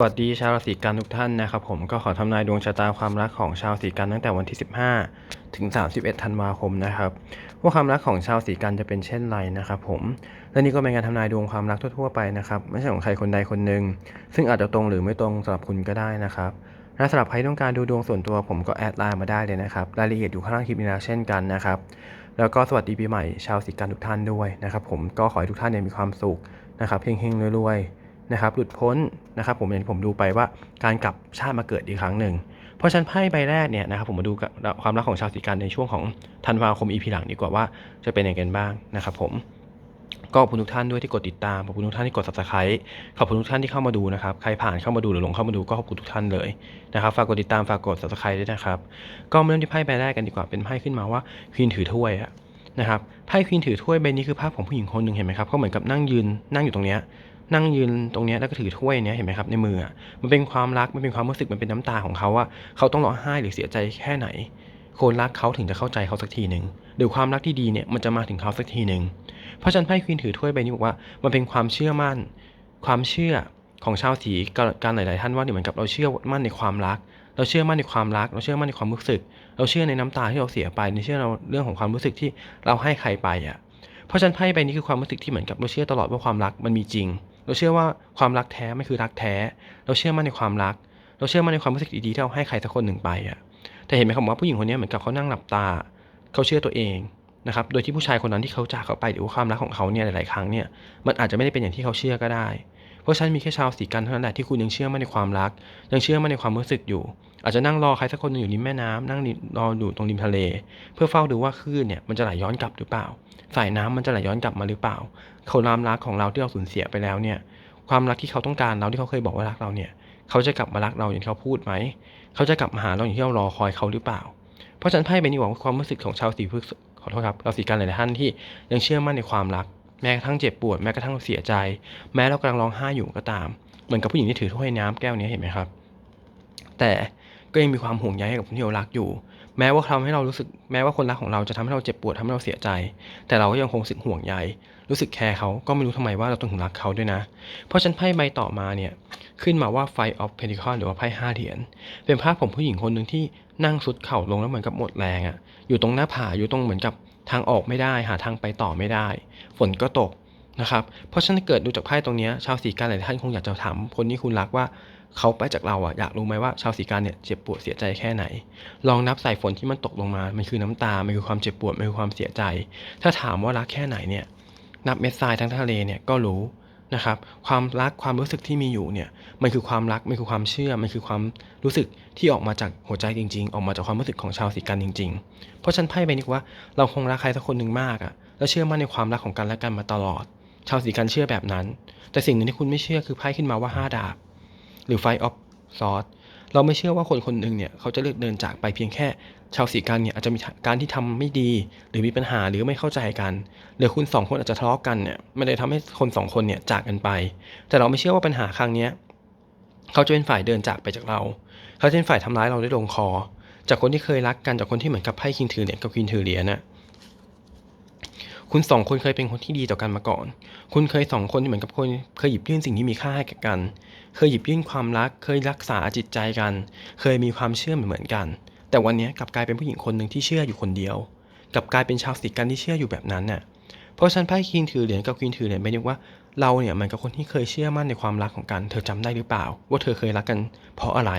สวัสดีชาวราศีกันทุกท่านนะครับผมก็ขอทำนายดวงชะตาความรักของชาวราศีกันตั้งแต่วันที่ 15 ถึง 31 ธันวาคมนะครับว่าความรักของชาวราศีกันจะเป็นเช่นไรนะครับผมและนี่ก็เป็นการทำนายดวงความรักทั่วๆไปนะครับไม่ใช่ของใครคนใดคนหนึ่งซึ่งอาจจะตรงหรือไม่ตรงสำหรับคุณก็ได้นะครับและสำหรับใครต้องการดูดวงส่วนตัวผมก็แอดไลน์มาได้เลยนะครับรายละเอียดอยู่ข้างล่างคลิปนี้แล้วเช่นกันนะครับแล้วก็สวัสดีปีใหม่ชาวราศีกันทุกท่านด้วยนะครับผมก็ขอให้ทุกท่านมีความสุขนะครับเฮงๆรวยๆ นะครับหลุดพ้นนะครับผมอย่างที่ผมดูไปว่าการกลับชาติมาเกิดอีกครั้งหนึ่ง เพราะฉะนันไพ่ใบแรกเนี่ยนะครับผมมาดูความรักของชาวสีกันในช่วงของธันวาคมอีพีหลังดีกว่าว่าจะเป็นอยังไงกันบ้างนะครับผมก็ขอบคุณทุกท่านด้วยที่กดติดตาม ขอบคุณทุกท่านที่กด subscribe ขอบคุณทุกท่านที่เข้ามาดูนะครับ ใครผ่านเข้ามาดูหรือหลงเข้ามาดูก็ขอบคุณทุกท่านเลยนะครับ ฝากกดติดตาม ฝากกด subscribe ด้วยนะครับ ก็มาเริ่มที่ไพ่ใบแรกกันดีกว่า เป็นไพ่ขึ้นมาว่าควีนถือถ้วยนะครับ ไพ่ควีนถือถ้วยใบนี้คือภาพของผู้หญิงคนหนึ่งเห็นไหมครับเขาเหมือนกับนั่งยืนนั่งอยู่ตรงเนี้ย นั่งยืนตรงเนี้ยแล้วก็ถือถ้วยเนี้ยเห็นไหมครับในมืออะมันเป็นความรักมันเป็นความรู้สึกมันเป็นน้ำตาของเขาว่าเขาต้องร้องไห้หรือเสียใจแค่ไหน คนรักเขาถึงจะเข้าใจเขาสักทีหนึ่งหรือความรักที่ดีเนี่ยมันจะมาถึงเขาสักทีหนึ่งเพราะฉันไพ่ควีนถือถ้วยใบนี้บอกว่ามันเป็นความเชื่อมั่น ความเชื่อของชาวสีการหลาย ๆ ท่านว่าเนี่ยเหมือนกับเราเชื่อมั่นในความรัก เราเชื่อมั่นในความรัก เราเชื่อมั่นในความรู้สึก เราเชื่อในน้ำตาที่เราเสียไปในเชื่อเราเรื่องของความรู้สึกที่เราให้ใครไปอะเพราะฉันไพ่ใบนี้คือความรู้สึกที่เหมือนกับเราเชื่อตลอดว่าความรักมันมีจริง เราเชื่อว่าความรักแท้ไม่คือรักแท้ เราเชื่อมั่นในความรัก เราเชื่อมั่นในความรู้สึกดีๆที่เราให้ใครสักคนหนึ่งไปอะแต่เห็นไหมครับว่าผู้หญิงคนนี้เหมือนกับเขานั่งหลับตา เขาเชื่อตัวเองนะครับ โดยที่ผู้ชายคนนั้นที่เขาจากเขาไปหรือว่าความรักของเขาเนี่ยหลาย ๆ ครั้งเนี่ย มันอาจจะไม่ได้เป็นอย่างที่เขาเชื่อก็ได้ เพราะฉะนันมีแค่ชาวสีกันเท่านั้นแหละที่คุณยังเชื่อมั่นในความรัก ยังเชื่อมั่นในความรู้สึกอยู่ อาจจะนั่งรอใครสักคนนึงอยู่ริมแม่น้ำนั่งรออยู่ตรงริมทะเล เพื่อเฝ้าดูว่าคลื่นเนี่ยมันจะไหลย้อนกลับหรือเปล่า สายน้ำมันจะไหลย้อนกลับมาหรือเปล่าคนรามรักของเราที่เราสูญเสียไปแล้วเนี่ย ความรักที่เขาต้องการเราที่เขาเคยบอกว่ารักเราเนี่ย เขาจะกลับมารักเราอย่างที่เขาพูดไหม เขาจะกลับมาหาเราอย่างที่เรารอคอยเขาหรือเปล่า เพราะฉะนั้นไพ่ใบนี้บอกว่าความรู้สึกของชาวสีพฤษภขอโทษครับ เราสีกันหลายท่านที่ยังเชื่อมั่นในความรัก แม้กระทั่งเจ็บปวด แม้กระทั่งเสียใจ แม้เรากำลังร้องไห้อยู่ก็ตาม เหมือนกับผู้หญิงที่ถือถ้วยน้ำแก้วนี้เห็นไหมครับ แต่ก็ยังมีความห่วงใยให้กับคนที่เรารักอยู่ แม้ว่าทำให้เรารู้สึกแม้ว่าคนรักของเราจะทำให้เราเจ็บปวดทำให้เราเสียใจ แต่เราก็ยังคงรู้สึกห่วงใยรู้สึกแคร์เขาก็ไม่รู้ทำไมว่าเราต้องถึงรักเขาด้วยนะ เพราะฉันไพ่ใบต่อมาเนี่ยขึ้นมาว่า Five of Pentacles หรือว่าไพ่ห้าเหรียญเป็นภาพของผู้หญิงคนหนึ่งที่นั่งสุดเข่าลงแล้วเหมือนกับหมดแรงอะ่ะอยู่ตรงหน้าผาอยู่ตรงเหมือนกับทางออกไม่ได้ หาทางไปต่อไม่ได้ ฝนก็ตกนะครับเพราะฉะนั้นเกิดดูจากไพ่ตรงนี้ชาวสีกันหลายท่านคงอยากจะถามคนที่คุณรักว่า เขาไปจากเราอะอยากรู้ไหมว่าชาวสีกันเนี่ยเจ็บปวดเสียใจแค่ไหน ลองนับสายฝนที่มันตกลงมา มันคือน้ำตา มันคือความเจ็บปวด มันคือความเสียใจ ถ้าถามว่ารักแค่ไหนเนี่ย นับเม็ดทรายทั้งทะเลเนี่ยก็รู้นะครับ ความรักความรู้สึกที่มีอยู่เนี่ย มันคือความรัก มันคือความเชื่อ มันคือความรู้สึกที่ออกมาจากหัวใจจริง ๆ ออกมาจากความรู้สึกของชาวสีกันจริง ๆ เพราะฉันไพ่ใบนี้ว่าเราคงรักใครสักคนหนึ่งมากอะและเชื่อมั่นในความรักของกันและกันมาตลอด ชาวสีกันเชื่อแบบนั้น แต่สิ่งหนึ่งที่คุณไม่เชื่อคือไพ่ขึ้นมาว่าห้าดาบ หรือไฟออฟซอสเราไม่เชื่อว่าคนคนหนึ่งเนี่ยเขาจะเลือกเดินจากไปเพียงแค่ ชาวสีกันเนี่ยอาจจะมีการที่ทำไม่ดี หรือมีปัญหาหรือไม่เข้าใจกันหรือคุณสองคนอาจจะทะเลาะกันเนี่ยไม่ได้ทำให้คนสองคนเนี่ยจากกันไป แต่เราไม่เชื่อว่าปัญหาครั้งเนี้ยเขาจะเป็นฝ่ายเดินจากไปจากเรา เขาจะเป็นฝ่ายทำร้ายเราด้วยลงคอ จากคนที่เคยรักกันจากคนที่เหมือนกับไพ่คิงถือเหรียญกับควีนถือเหรียญน่ะคุณสองคนเคยเป็นคนที่ดีต่อกันมาก่อน คุณเคยสองคนที่เหมือนกับคนเคยหยิบยื่นสิ่งที่มีค่าให้แก่กัน เคยหยิบยื่นความรัก เคยรักษาจิตใจกัน เคยมีความเชื่อเหมือนกัน แต่วันนี้กลับกลายเป็นผู้หญิงคนหนึ่งที่เชื่ออยู่คนเดียวกลับกลายเป็นชาวสิกันที่เชื่ออยู่แบบนั้นน่ะเพราะฉันไพ่คิงถือเหรียญกับคีนถือเหรียญเป็นว่าเราเนี่ยเหมือนกับคนที่เคยเชื่อมั่นในความรักของกันเธอจำได้หรือเปล่า ว่าเธอเคยรักกันเพราะอะไร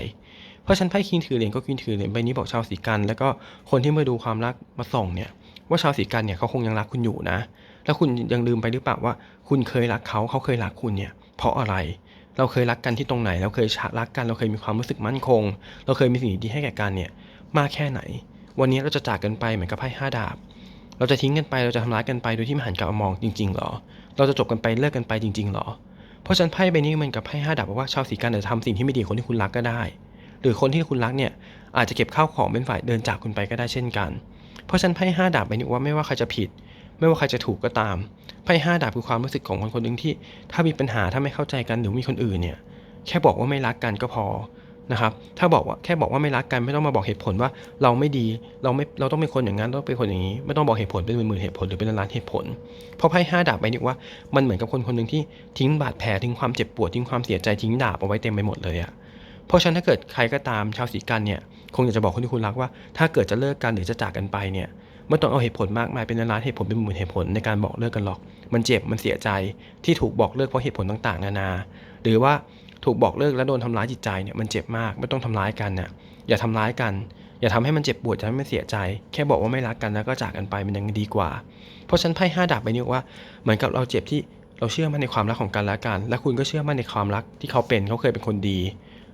เพราะฉันไพ่คิงถือเหรียญก็ควีนถือเหรียญใบนี้บอกชาวสีกัน แล้วก็คนที่มาดูความรักมาส่องเนี่ยว่าชาวสีกันเนี่ยเขาคงยังรักคุณอยู่นะ แล้วคุณยังลืมไปหรือเปล่าว่า คุณเคยรักเขาเขาเคยรักคุณเนี่ยเพราะอะไร เราเคยรักกันที่ตรงไหน เราเคยรักกัน เราเคยมีความรู้สึกมั่นคง เราเคยมีสิ่งดีให้แก่กันเนี่ยมากแค่ไหน วันนี้เราจะจากกันไปเหมือนกับไพ่ห้าดาบ เราจะทิ้งกันไป เราจะทำร้ายกันไปโดยที่ไม่หันกลับมามองจริงๆหรอ เราจะจบกันไปเลิกกันไปจริงๆหรอ เพราะฉันไพ่ใบนี้มันกับไพ่ห้าดาบบอกว่าชาวสีกันอาจจะทำสิ่งที่ไม่ดีคนที่คุณรักก็ได้ หรือคนที่คุณรักเนี่ยอาจจะเก็บข้าวของเป็นฝ่ายเดินจากคุณไปก็ได้เช่นกัน เพราะฉันไพ่ห้าดาบใบนี้ว่าไม่ว่าใครจะผิด ไม่ว่าใครจะถูกก็ตาม ไพ่ห้าดาบคือความรู้สึกของคนคนหนึ่งที่ ถ้ามีปัญหาถ้าไม่เข้าใจกันหรือมีคนอื่นเนี่ย แค่บอกว่าไม่รักกันก็พอนะครับ ถ้าบอกว่าแค่บอกว่าไม่รักกันไม่ต้องมาบอกเหตุผลว่าเราไม่ดีเราไม่เราต้องเป็นคนอย่างนั้นต้องเป็นคนอย่างนี้ ไม่ต้องบอกเหตุผลเป็นหมื่นๆเหตุผลหรือเป็นล้านๆเหตุผล เพราะไพ่ห้าดาบไปนี่ว่ามันเหมือนกับคนคนหนึ่งที่ทิ้งบาดแผลทิ้งความเจ็บปวดทิ้งความเสียใจทิ้งดาบเอาไว้เต็มไปหมดเลยอะเพราะฉะนั้นถ้าเกิดใครก็ตามชาวสีกันเนี่ยคงอยากจะบอกคนที่คุณรักว่า ถ้าเกิดจะเลิกกันหรือจะจากกันไปเนี่ย ไม่ต้องเอาเหตุผลมากมายเป็นล้านเหตุผลเป็นหมื่นเหตุผลในการบอกเลิกกันหรอก มันเจ็บมันเสียใจที่ถูกบอกเลิกเพราะเหตุผลต่างๆ นานา หรือว่าถูกบอกเลิกแล้วโดนทำร้ายจิตใจเนี่ยมันเจ็บมากไม่ต้องทำร้ายกันน่ะอย่าทำร้ายกัน อย่าทำให้มันเจ็บปวดจะให้มันเสียใจ แค่บอกว่าไม่รักกันแล้วก็จากกันไปมันยังดีกว่า เพราะฉันไพ่ห้าดาบใบนี้บอกว่าเหมือนกับเราเจ็บที่เราเชื่อมั่นในความรักของกันและกัน และคุณก็เชื่อมั่นในความรักที่เขาเป็นเขาเคยเป็นคนดี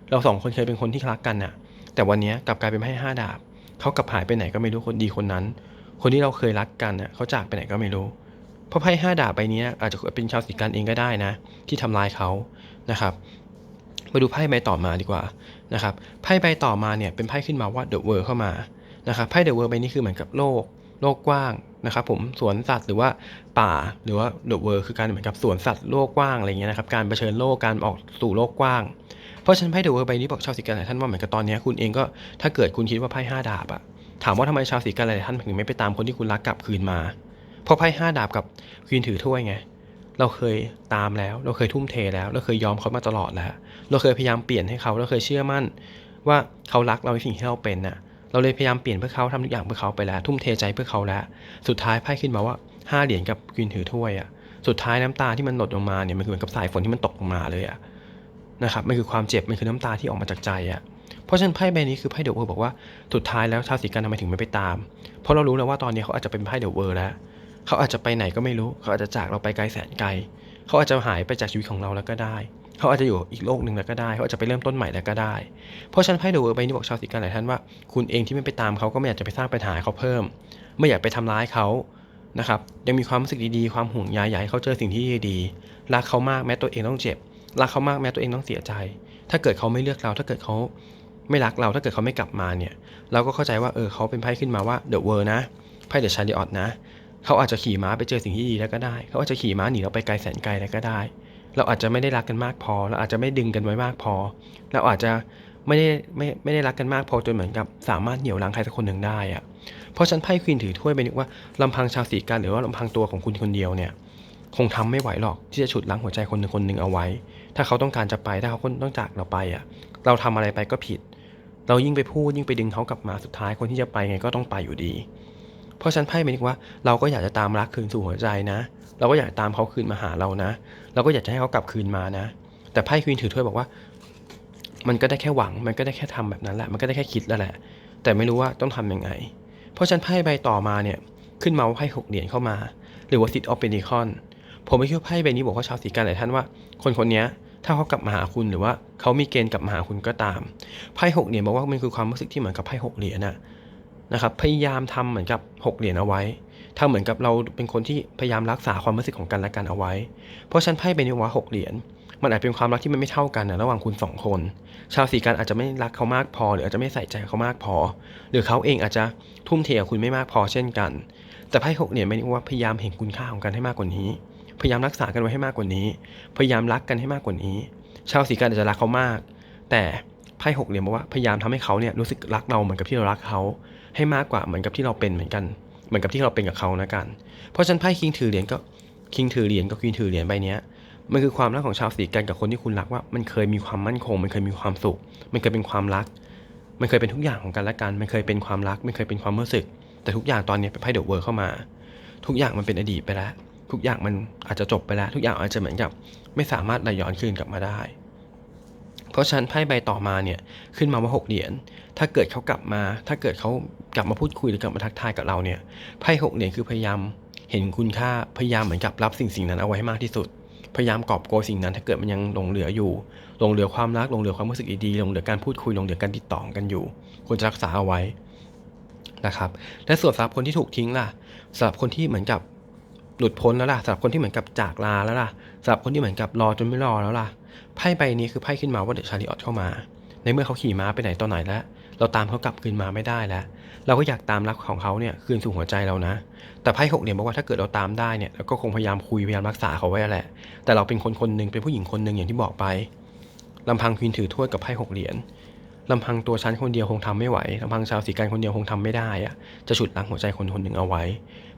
เราสองคนเคยเป็นคนที่รักกันน่ะ แต่วันนี้กลับกลายเป็นไพ่ห้าดาบเขากลับหายไปไหนก็ไม่รู้คนดีคนนั้น คนที่เราเคยรักกันน่ะเขาจากไปไหนก็ไม่รู้ เพราะไพ่ห้าดาบใบนี้อาจจะเป็นชาวสีกันเองก็ได้นะ ที่ทำลายเขานะครับ มาดูไพ่ใบต่อมาดีกว่านะครับ ไพ่ใบต่อมาเนี่ยเป็นไพ่ขึ้นมาว่าเดอะเวิร์เข้ามานะครับไพ่เดอะเวิร์ใบนี้คือเหมือนกับโลกโลกกว้างนะครับผมสวนสัตว์หรือว่าป่าหรือว่าเดอะเวิร์คือการเหมือนกับสวนสัตว์โลกกว้างอะไรเงี้ยนะครับการเผชิญโลกการออกสู่โลกกว้าง เพราะฉะนั้นไพ่เดอะเวิร์ใบนี้บอกชาวสีกันหลายท่านว่าเหมือนกับตอนนี้คุณเองก็ถ้าเกิดคุณคิดว่าไพ่ห้าดาบอะ ถามว่าทำไมชาวสีกันหลายท่านถึงไม่ไปตามคนที่คุณรักกลับคืนมา เพราะไพ่ห้าดาบกับควีนถือถ้วยไง เราเคยตามแล้ว เราเคยทุ่มเทแล้ว เราเคยยอมเขามาตลอดแล้ว เราเคยพยายามเปลี่ยนให้เขา เราเคยเชื่อมั่น ว่าเขารักเราในสิ่งที่เราเป็นน่ะ เราเลยพยายามเปลี่ยนเพื่อเขาทำทุกอย่างเพื่อเขาไปแล้ว ทุ่มเทใจเพื่อเขาแล้ว สุดท้ายไพ่ขึ้นมาว่าห้าเหรียญกับควีนถือถ้วยอะ สุดท้ายน้ำตาที่มันหลดลงมาเนี่ยมันเหมือนกับสายฝนที่มันตกลงมาเลยอะนะครับ มันคือความเจ็บ มันคือน้ำตาที่ออกมาจากใจอะ เพราะฉะนั้นไพ่ใบนี้คือไพ่เดอะเวิร์บอกว่าสุดท้ายแล้วชาวสีกันทำไมถึงไม่ไปตาม เพราะเรารู้แล้วว่าตอนนี้เขาอาจจะเป็นไพ่เดอะเวิร์แล้ว เขาอาจจะไปไหนก็ไม่รู้ เขาอาจจะจากเราไปไกลแสนไกล เขาอาจจะหายไปจากชีวิตของเราแล้วก็ได้ เขาอาจจะอยู่อีกโลกหนึ่งแล้วก็ได้ เขาอาจจะไปเริ่มต้นใหม่แล้วก็ได้ เพราะฉะนันไพ่เดอะเวิร์ใบนี้บอกชาวสิกันหลายท่านว่า คุณเองที่ไม่ไปตามเขาก็ไม่อยากจะไปสร้างปัญหาเขาเพิ่ม ไม่อยากไปทำร้ายเขานะครับยังมีความรู้สึกดีๆ ความห่วงใยอยากให้เขาเจอสิ่งที่ดีๆรักเขามากแม้ตัวเองต้องเจ็บรักเขามากแม้ตัวเองต้องเสียใจ ถ้าเกิดเขาไม่เลือกเรา ถ้าเกิดเขา ไม่รักเราถ้าเกิดเขาไม่กลับมาเนี่ย เราก็เข้าใจว่าเออเขาเป็นไพ่ขึ้นมาว่าเดอะเวิร์นะไพ่เดอะชาริออตนะเขาอาจจะขี่ม้าไปเจอสิ่งที่ดีแล้วก็ได้ เขาอาจจะขี่ม้าหนีเราไปไกลแสนไกลแล้วก็ได้ เราอาจจะไม่ได้รักกันมากพอ เราอาจจะไม่ดึงกันไว้มากพอ เราอาจจะไม่ได้ไม่ไม่ได้รักกันมากพอจนเหมือนกับสามารถเหนี่ยวรั้งใครสักคนหนึ่งได้อะเพราะฉันไพ่ควีนถือถ้วยไปนึกว่าลำพังชาวสีกันหรือว่าลำพังตัวของคุณคนเดียวเนี่ยคงทำไม่ไหวหรอกที่จะฉุดรั้งหัวใจคนหนึ่งคนหนึ่งเอาไว้ ถ้าเขาต้องการจะไปถ้าเขาต้องจากเราไปอะ เราทำอะไรไปก็ผิด เรายิ่งไปพูดยิ่งไปดึงเขากลับมาสุดท้ายคนที่จะไปไงก็ต้องไปอยู่ดี เพราะฉันไพ่เป็นว่าเราก็อยากจะตามรักคืนสู่หัวใจนะ เราก็อยากตามเขาคืนมาหาเรานะ เราก็อยากจะให้เขากลับคืนมานะ แต่ไพ่ควีนถือถ้วยบอกว่า มันก็ได้แค่หวัง มันก็ได้แค่ทำแบบนั้นแหละ มันก็ได้แค่คิดแล้วแหละ แต่ไม่รู้ว่าต้องทำยังไง เพราะฉันไพ่ใบต่อมาเนี่ยขึ้นมาว่าไพ่หกเหรียญเข้ามา หรือว่าซิตออฟเปนิคอนผมไม่คิดว่าไพ่ใบนี้บอกว่าชาวสีกันหลายท่านว่า คนคนนี้ ถ้าเขากลับมาหาคุณหรือว่าเขามีเกณฑ์กลับมาหาคุณก็ตามไพ่หกเหรียญบอกว่ามันคือความรู้สึกที่เหมือนกับไพ่หกเหรียญน่ะนะครับพยายามทำเหมือนกับหกเหรียญเอาไว้ทำเหมือนกับเราเป็นคนที่พยายามรักษาความรู้สึกของกันและกันเอาไว้ เพราะฉันไพ่เป็นว่าหกเหรียญมันอาจเป็นความรักที่มันไม่เท่ากันนะระหว่างคุณสองคน ชาวสีกันอาจจะไม่รักเขามากพอ หรืออาจจะไม่ใส่ใจเขามากพอ หรือเขาเองอาจจะทุ่มเทกับคุณไม่มากพอเช่นกัน แต่ไพ่หกเหรียญไม่ได้ว่าพยายามเห็นคุณค่าของกันให้มากกว่านี้ พยายามรักษากันไว้ให้มากกว่านี้ พยายามรักกันให้มากกว่านี้ ชาวสีกันอาจจะรักเขามาก แต่ไพ่หกเหรียญบอกว่าพยายามทำให้เขาเนี่ยรู้สึกรักเราเหมือนกับที่เรารักเขา ให้มากกว่าเหมือนกับที่เราเป็นเหมือนกัน เหมือนกับที่เราเป็นกับเขานะกัน เพราะฉะนันไพ่คิงถือเหรียญก็คิงถือเหรียญกับควีนถือเหรียญใบเนี้ยมันคือความรักของชาวสีกันกับคนที่คุณรักว่า มันเคยมีความมั่นคง มันเคยมีความสุข มันเคยเป็นความรัก มันเคยเป็นทุกอย่างของกันและกัน มันเคยเป็นความรัก มันเคยเป็นความรู้สึก แต่ทุกอย่างตอนนี้เป็นไพ่เดอะเวิร์เข้ามา ทุกอย่างมันเป็นอดีตไปแล้ว ทุกอย่างมันอาจจะจบไปแล้ว ทุกอย่างอาจจะเหมือนกับ ไม่สามารถไหลย้อนคืนกลับมาได้ เพราะฉะนั้นไพ่ใบต่อมาเนี่ยขึ้นมาว่าหกเหรียญถ้าเกิดเขากลับมา ถ้าเกิดเขากลับมาพูดคุยหรือกลับมาทักทายกับเราเนี่ยไพ่หกเหรียญคือพยายามเห็นคุณค่าพยายามเหมือนกับรับสิ่งสิ่งนั้นเอาไว้ให้มากที่สุด พยายามกอบโกยสิ่งนั้น ถ้าเกิดมันยังหลงเหลืออยู่หลงเหลือความรักหลงเหลือความรู้สึกดีๆหลงเหลือการพูดคุยหลงเหลือการติดต่อกันอยู่ควรจะรักษาเอาไว้นะครับและส่วนสำหรับคนที่ถูกทิ้งล่ะสำหรับคนที่เหมือนกับ หลุดพ้นแล้วล่ะสำหรับคนที่เหมือนกับจากลาแล้วล่ะสำหรับคนที่เหมือนกับรอจนไม่รอแล้วล่ะไพ่ใบนี้คือไพ่ขึ้นมาว่าเดอะชาริออตเข้ามา ในเมื่อเขาขี่ม้าไปไหนตอนไหนแล้ว เราตามเขากลับคืนมาไม่ได้แล้ว เราก็อยากตามรักของเขาเนี่ยคืนสู่หัวใจเรานะ แต่ไพ่หกเหรียญบอกว่าถ้าเกิดเราตามได้เนี่ยเราก็คงพยายามคุยพยายามรักษาเขาไว้แหละ แต่เราเป็นคนคนหนึ่งเป็นผู้หญิงคนหนึ่งอย่างที่บอกไปลำพังควีนถือถ้วยกับไพ่หกเหรียญ ลำพังตัวฉันคนเดียวคงทำไม่ไหวลำพังชาวสีกันคนเดียวคงทำไม่ได้อะจะฉุดลังหัวใจคนคนหนึ่งเอาไว้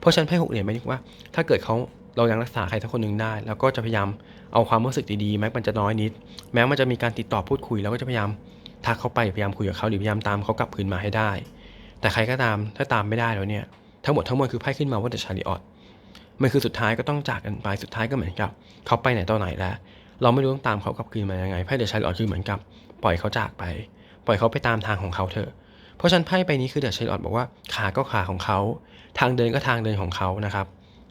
เพราะฉันไพ่หกเหรียญไปนึกว่า ถ้าเกิดเขาเรายังรักษาใครสักคนหนึ่งได้ แล้วก็จะพยายามเอาความรู้สึกดีๆแม้มันจะน้อยนิด แม้มันจะมีการติดต่อพูดคุยเราก็จะพยายามทักเขาไปพยายามคุยกับเขาหรือพยายามตามเขากลับคืนมาให้ได้ แต่ใครก็ตามถ้าตามไม่ได้แล้วเนี่ยทั้งหมดทั้งมวลคือไพ่ขึ้นมาว่าเดชาริออตมันคือสุดท้ายก็ต้องจากกันไปสุดท้ายก็เหมือนกับ เขาไปไหนต่อไหนแล้ว เราไม่รู้ต้องตามเขากลับคืนมายังไงไพ่เดชาริออตคือเหมือนกับ ปล่อยเขาจากไป ปล่อยเขาไปตามทางของเขาเถอะ เพราะฉันไพ่ใบนี้คือเดอะชาริอตบอกว่าขาก็ขาของเขา ทางเดินก็ทางเดินของเขานะครับ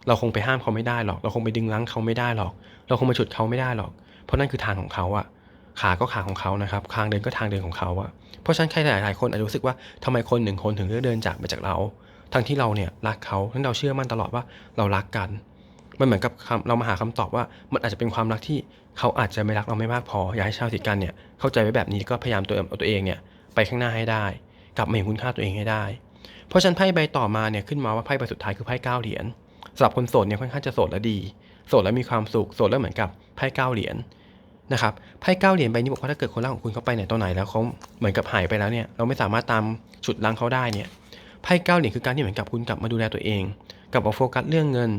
เราคงไปห้ามเขาไม่ได้หรอก เราคงไปดึงรั้งเขาไม่ได้หรอก เราคงมาฉุดเขาไม่ได้หรอก เพราะนั่นคือทางของเขาอะขาก็ขาของเขานะครับ ทางเดินก็ทางเดินของเขาอะเพราะฉะนั้นใครหลายๆคนอาจจะรู้สึกว่าทำไมคนหนึ่งคนถึงเลือกเดินจากไปจากเรา ทั้งที่เราเนี่ยรักเขาทั้งเราเชื่อมั่นตลอดว่าเรารักกัน มันเหมือนกับเรามาหาคำตอบว่า มันอาจจะเป็นความรักที่เขาอาจจะไม่รักเราไม่มากพอ อยากให้ชาวติกันเนี่ยเข้าใจไว้แบบนี้ก็พยายามตัวเอาตัวเองเนี่ยไปข้างหน้าให้ได้กลับมาเห็นคุณค่าตัวเองให้ได้ เพราะฉันไพ่ใบต่อมาเนี่ยขึ้นมาว่าไพ่ใบสุดท้ายคือไพ่เก้าเหรียญสำหรับคนโสดเนี่ยค่อนข้างจะโสดและดี โสดแล้วมีความสุขโสดแล้วเหมือนกับไพ่เก้าเหรียญนะครับไพ่เก้าเหรียญใบนี้บอกว่าถ้าเกิดคนรักของคุณเขาไปไหนต่อไหนแล้วเขาเหมือนกับหายไปแล้วเนี่ยเราไม่สามารถตามฉุดลังเขาได้เนี่ยไพ่เก้าเหรียญคือการที่เหมือนกับคุณกลับมาดูแลตัวเองกลับมาโฟกัสเรื่องเงิน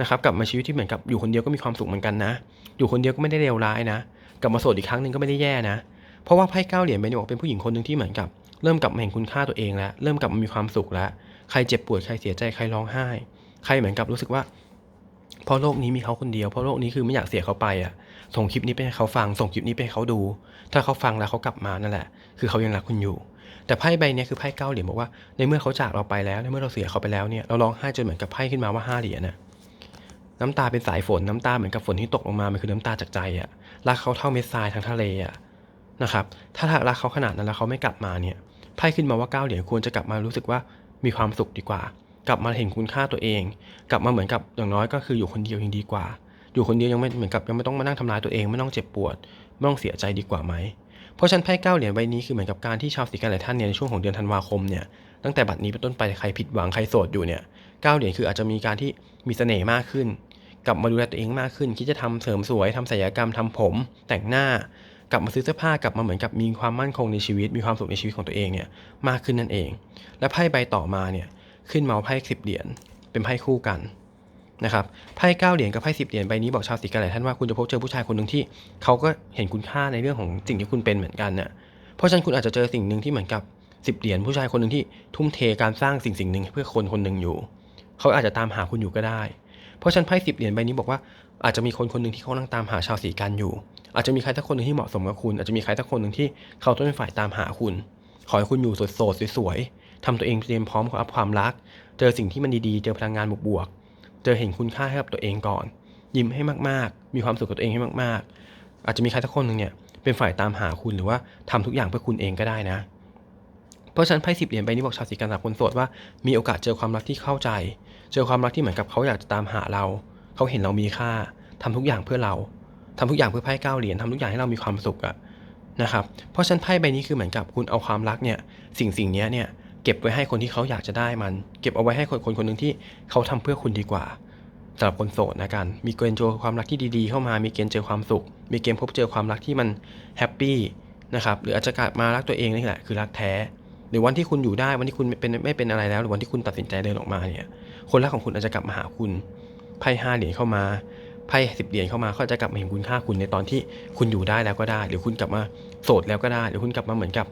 นะครับกลับมาชีวิตที่เหมือนกับอยู่คนเดียวก็มีความสุขเหมือนกันนะ อยู่คนเดียวก็ไม่ได้เลวร้ายนะกลับมาโสดอีกครั้งหนึ่งก็ไม่ได้แย่นะ เพราะว่าไพ่เก้าเหรียญใบนบอกเป็นผู้หญิงคนหนึ่งที่เหมือนกับ เริ่มกลับมาเห็นคุณค่าตัวเองแล้วเริ่มกลับมามีความสุขแล้วใครเจ็บปวดใครเสียใจใครร้องไห้ ใครเหมือนกับรู้สึกว่าเพราะโลกนี้มีเขาคนเดียวเพราะโลกนี้คือไม่อยากเสียเขาไปอะส่งคลิปนี้ไปให้เขาฟังส่งคลิปนี้ไปให้เขาดู ถ้าเขาฟังแล้วเขากลับมานั่นแหละ คือเขายังรักคุณอยู่ แต่ไพ่ใบนี้คือไพ่เก้าเหรียญบอกว่าในเมื่อเขาจากเราไปแล้วในเมื่อเราเสียเขาไปแล้วเนี่ยเราร้องไห้จนเหมือนกับไพ่ขึ้นมาว่าห้าเหรียญน่ะ น้ำตาเป็นสายฝนน้ำตาเหมือนกับฝนที่ตกลงมา มันคือน้ำตาจากใจอะรักเขาเท่าเม็ดทรายทั้งทะเลอะนะครับ ถ้ารักเขาขนาดนั้นแล้วเขาไม่กลับมาเนี่ย ไพ่ขึ้นมาว่าเก้าเหรียญควรจะกลับมารู้สึกว่ามีความสุขดีกว่า กลับมาเห็นคุณค่าตัวเอง กลับมาเหมือนกับอย่างน้อยก็คืออยู่คนเดียวยังดีกว่า อยู่คนเดียวยังไม่เหมือนกับยังไม่ต้องมานั่งทำร้ายตัวเองไม่ต้องเจ็บปวดไม่ต้องเสียใจดีกว่าไหม เพราะฉันไพ่เก้าเหรียญใบนี้คือเหมือนกับการที่ชาวสีกันหลายท่านเนี่ยในช่วงของเดือนธันวาคมเนี่ยตั้งแต่บัดนี้เป็นต้นไปใครผิดหวังใครโสดอยู่เนี่ยเก้าเหรียญคืออาจจะมีการที่มีเสน่ห์มากขึ้น กลับมาดูแลตัวเองมากขึ้น คิดจะทำเสริมสวยทำศัลยกรรมทำผม แต่งหน้ากลับมาซื้อเสื้อผ้ากลับมาเหมือนกับมีความมั่นคงในชีวิต มีความสุขในชีวิตของตัวเองเนี่ยมากขึ้นนั่นเอง และไพ่ใบต่อมาเนี่ยขึ้นมาไพ่สิบเหรียญเป็นไพ่คู่กันนะครับไพ่เก้าเหรียญกับไพ่สิบเหรียญใบนี้บอกชาวสีกันหลายท่านว่าคุณจะพบเจอผู้ชายคนหนึ่งที่เขาก็เห็นคุณค่าในเรื่องของสิ่งที่คุณเป็นเหมือนกันน่ะเพราะฉะนั้นคุณอาจจะเจอสิ่งหนึ่งที่เหมือนกับสิบเหรียญผู้ชายคนหนึ่งที่ทุ่มเทการสร้างสิ่งสิ่งหนึ่งเพื่อคนคนหนึ่งอยู่ เขาอาจจะตามหาคุณอยู่ก็ได้ เพราะฉันไพ่สิบเหรียญใบนี้บอกว่าอาจจะมีคนคนหนึ่งที่เขากำลังตามหาชาวสีกันอยู่ อาจจะมีใครสักคนหนึ่งที่เหมาะสมกับคุณ อาจจะมีใครสักคนหนึ่งที่เขาต้องเป็นฝ่ายตามหาคุณ ขอให้คุณอยู่โสดๆสวยๆทำตัวเองเตรียมพร้อมกับความรัก เจอสิ่งที่มันดีๆ เจอพลังงานบวกๆ เจอเห็นคุณค่าให้กับตัวเองก่อน ยิ้มให้มากๆ มีความสุขกับตัวเองให้มากๆ อาจจะมีใครสักคนหนึ่งเนี่ยเป็นฝ่ายตามหาคุณหรือว่าทำทุกอย่างเพื่อคุณเองก็ได้นะ เพราะฉะนั้นไพ่สิบเหรียญใบนี้บอกชาวสีกันสำหรับคนโสดว่ามีโอกาสเจอความรักที่เข้าใจ เจอความรักที่เหมือนกับเขาอยากจะตามหาเรา เขาเห็นเรามีค่าทำทุกอย่างเพื่อเราทำทุกอย่างเพื่อไพ่เก้าเหรียญทำทุกอย่างให้เรามีความสุขอะนะครับ เพราะฉะนั้นไพ่ใบนี้คือเหมือนกับคุณเอาความรักเนี่ย สิ่งสิ่งนี้เนี่ยเก็บไว้ให้คนที่เขาอยากจะได้มัน เก็บเอาไว้ให้คนคนคนหนึ่งที่เขาทำเพื่อคุณดีกว่าสำหรับคนโสดนะกัน มีเกณฑ์เจอความรักที่ดีๆ เข้ามา มีเกณฑ์เจอความสุข มีเกณฑ์พบเจอความรักที่มันแฮปปี้นะครับ หรืออาจจะกลับมารักตัวเองนี่แหละคือรักแท้ หรือวันที่คุณอยู่ได้ วันที่คุณเป็นไม่เป็นอะไรแล้ว หรือวันที่คุณตัดสินใจเดินออกมาเนี่ย คนรักของคุณอาจจะกลับมาหาคุณไพ่ห้าเหรียญเข้ามาไพ่สิบเหรียญเข้ามาเขาจะกลับมาเห็นคุณค่าคุณในตอนที่คุณอยู่ได้แล้วก็ได้ หรือคุณกลับมาโสดแล้วก็ได้ หรือคุณกลับมาเหมือนกับ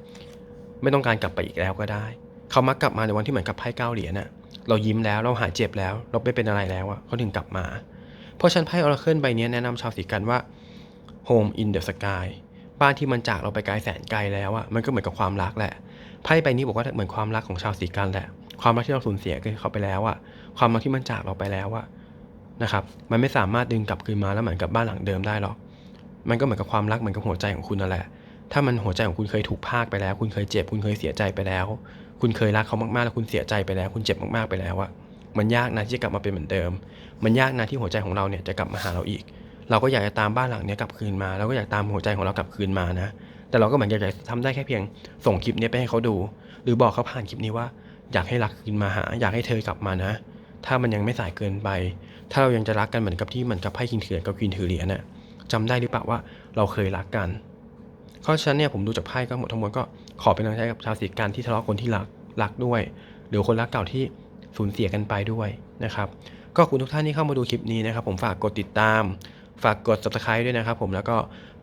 ไม่ต้องการกลับไปอีกแล้วก็ได้ เขามักกลับมาในวันที่เหมือนกับไพ่เก้าเหรียญน่ะเรายิ้มแล้วเราหายเจ็บแล้ว เราไม่เป็นอะไรแล้วอะเขาถึงกลับมา เพราะฉันไพ่ออราเคิลใบนี้แนะนำชาวสีกันว่า Home in the Sky บ้านที่มันจากเราไปไกลแสนไกลแล้วอะมันก็เหมือนกับความรักแหละไพ่ใบนี้บอกว่าเหมือนความรักของชาวสีกันแหละ ความรักที่เราสูญเสียคือเขาไปแล้วอะ ความรักที่มันจากเราไปแล้วอะนะครับ มันไม่สามารถดึงกลับคืนมาแล้วเหมือนกับบ้านหลังเดิมได้หรอก มันก็เหมือนกับความรักเหมือนกับหัวใจของคุณนั่นแหละ ถ้ามันหัวใจของคุณเคยถูกพากไปแล้ว คุณเคยเจ็บ คุณเคยเสียใจไปแล้ว คุณเคยรักเขามากๆ แล้วคุณเสียใจไปแล้ว คุณเจ็บมากๆไปแล้วอะมันยากนะที่จะกลับมาเป็นเหมือนเดิม มันยากนะที่หัวใจของเราเนี่ยจะกลับมาหาเราอีก เราก็อยากจะตามบ้านหลังเนี้ยกลับคืนมา เราก็อยากตามหัวใจของเรากลับคืนมานะ แต่เราก็เหมือนอยากจะทำได้แค่เพียงส่งคลิปนี้ไปให้เขาดู หรือบอกเขาผ่านคลิปนี้ว่า อยากให้รักคืนมาหา อยากให้เธอกลับมานะ ถ้ามันยังไม่สายเกินไป ถ้าเรายังจะรักกันเหมือนกับที่เหมือนกับไพ่คิงเถื่อนกับควีนถือเหรียญน่ะจำได้หรือเปล่าว่าเราเคยรักกันเพราะฉะนั้นเนี่ยผมดูจากไพ่ก็หมดทั้งหมวลก็ขอเป็นกำลังใจกับชาวสีกันที่ทะเลาะคนที่รักรักด้วย หรือคนรักเก่าที่สูญเสียกันไปด้วยนะครับก็ขอบคุณทุกท่านที่เข้ามาดูคลิปนี้นะครับ ผมฝากกดติดตาม ฝากกด subscribe ด้วยนะครับ ผมแล้วก็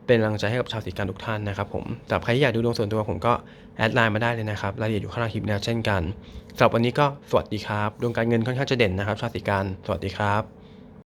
เป็นกำลังใจให้กับชาวสีกันทุกท่านนะครับผมสำหรับใครที่อยากดูดวงส่วนตัวผมก็แอดไลน์มาได้เลยนะครับรายละเอียดอยู่ข้างล่างคลิปนี้เช่นกันสำหรับวันนี้ก็สวัสดีครับดวงการเงินค่อนข้างจะเด่นนะครับ ชาวสีกันสวัสดีครับ